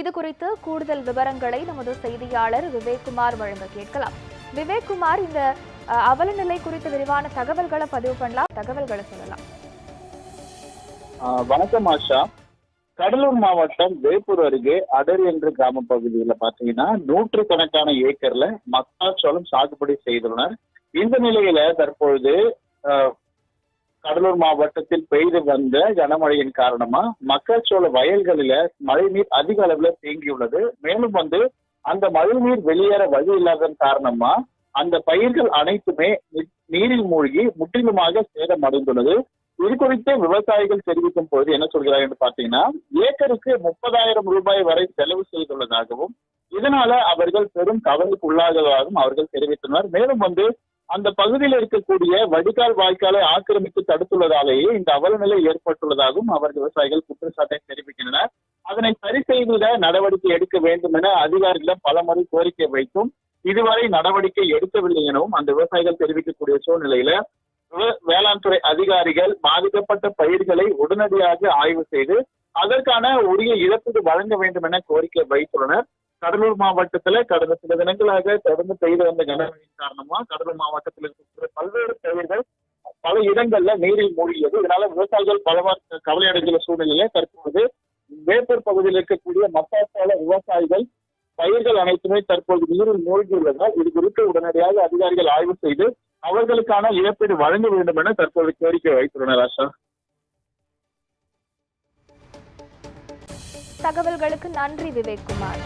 இது குறித்து கூடுதல் விவரங்களை நமது செய்தியாளர் விவேக்குமார் வழங்க கேட்கலாம். விவேக்குமார் இந்த அவல நிலை குறித்து விரிவான தகவல்களை பதிவு பண்ணலாம். தகவல்களை சொல்லலாம். ஆஹ் வணக்கம் ஆஷா. கடலூர் மாவட்டம் வேப்பூர் அருகே அடர் என்ற கிராம பகுதியில பாத்தீங்கன்னா நூற்று கணக்கான ஏக்கர்ல மக்காச்சோளம் சாகுபடி செய்துள்ளனர். இந்த நிலையில தற்பொழுது ஆஹ், கடலூர் மாவட்டத்தில் பெய்து வந்த கனமழையின் காரணமா மக்காச்சோள வயல்களில மழைநீர் அதிக அளவுல தேங்கியுள்ளது. மேலும் வந்து அந்த மழைநீர் வெளியேற வழி இல்லாதன் காரணமா அந்த பயிர்கள் அனைத்துமே நீரில் மூழ்கி முற்றிலுமாக சேதம் அடைந்துள்ளது இது குறித்து விவசாயிகள் தெரிவிக்கும் போது என்ன சொல்கிறார் என்று பாத்தீங்கன்னா ஏக்கருக்கு முப்பதாயிரம் ரூபாய் வரை செலவு செய்துள்ளதாகவும் இதனால அவர்கள் பெரும் கவலைக்கு உள்ளாததாகவும் அவர்கள் தெரிவித்தனர் மேலும் வந்து அந்த பகுதியில் இருக்கக்கூடிய வடிகால் வாய்க்காலை ஆக்கிரமித்து தடுத்துள்ளதாலேயே இந்த அவலநிலை ஏற்பட்டுள்ளதாகவும் அவர் விவசாயிகள் குற்றச்சாட்டை தெரிவிக்கின்றனர். அதனை சரி செய்திட நடவடிக்கை எடுக்க வேண்டும் என அதிகாரிகளிடம் பலமுறை கோரிக்கை வைத்தும் இதுவரை நடவடிக்கை எடுக்கவில்லை எனவும் அந்த விவசாயிகள் தெரிவிக்கக்கூடிய சூழ்நிலையில வேளாண் துறை அதிகாரிகள் பாதிக்கப்பட்ட பயிர்களை உடனடியாக ஆய்வு செய்து அதற்கான உரிய இழப்பீடு வழங்க வேண்டும் என கோரிக்கை வைத்துள்ளனர். கடலூர் மாவட்டத்துல கடந்த சில தினங்களாக தொடர்ந்து பெய்து வந்த கனமழையின் காரணமா கடலூர் மாவட்டத்தில் இருக்கக்கூடிய பல்வேறு பயிர்கள் பல இடங்கள்ல நீரில் மூழ்கியது. இதனால விவசாயிகள் பலவாறு கவலை அடைந்துள்ள சூழ்நிலையில தற்போது வேப்பூர் பகுதியில் இருக்கக்கூடிய மக்காச்சோள விவசாயிகள் பயிர்கள் அனைத்துமே தற்போது நீரில் மூழ்கியுள்ளதால் இது குறித்து உடனடியாக அதிகாரிகள் ஆய்வு செய்து அவர்களுக்கான இழப்பீடு வழங்க வேண்டும் என தற்போது கோரிக்கை வைத்துள்ளனர் ஆஷா. தகவல்களுக்கு நன்றி விவேக்குமார்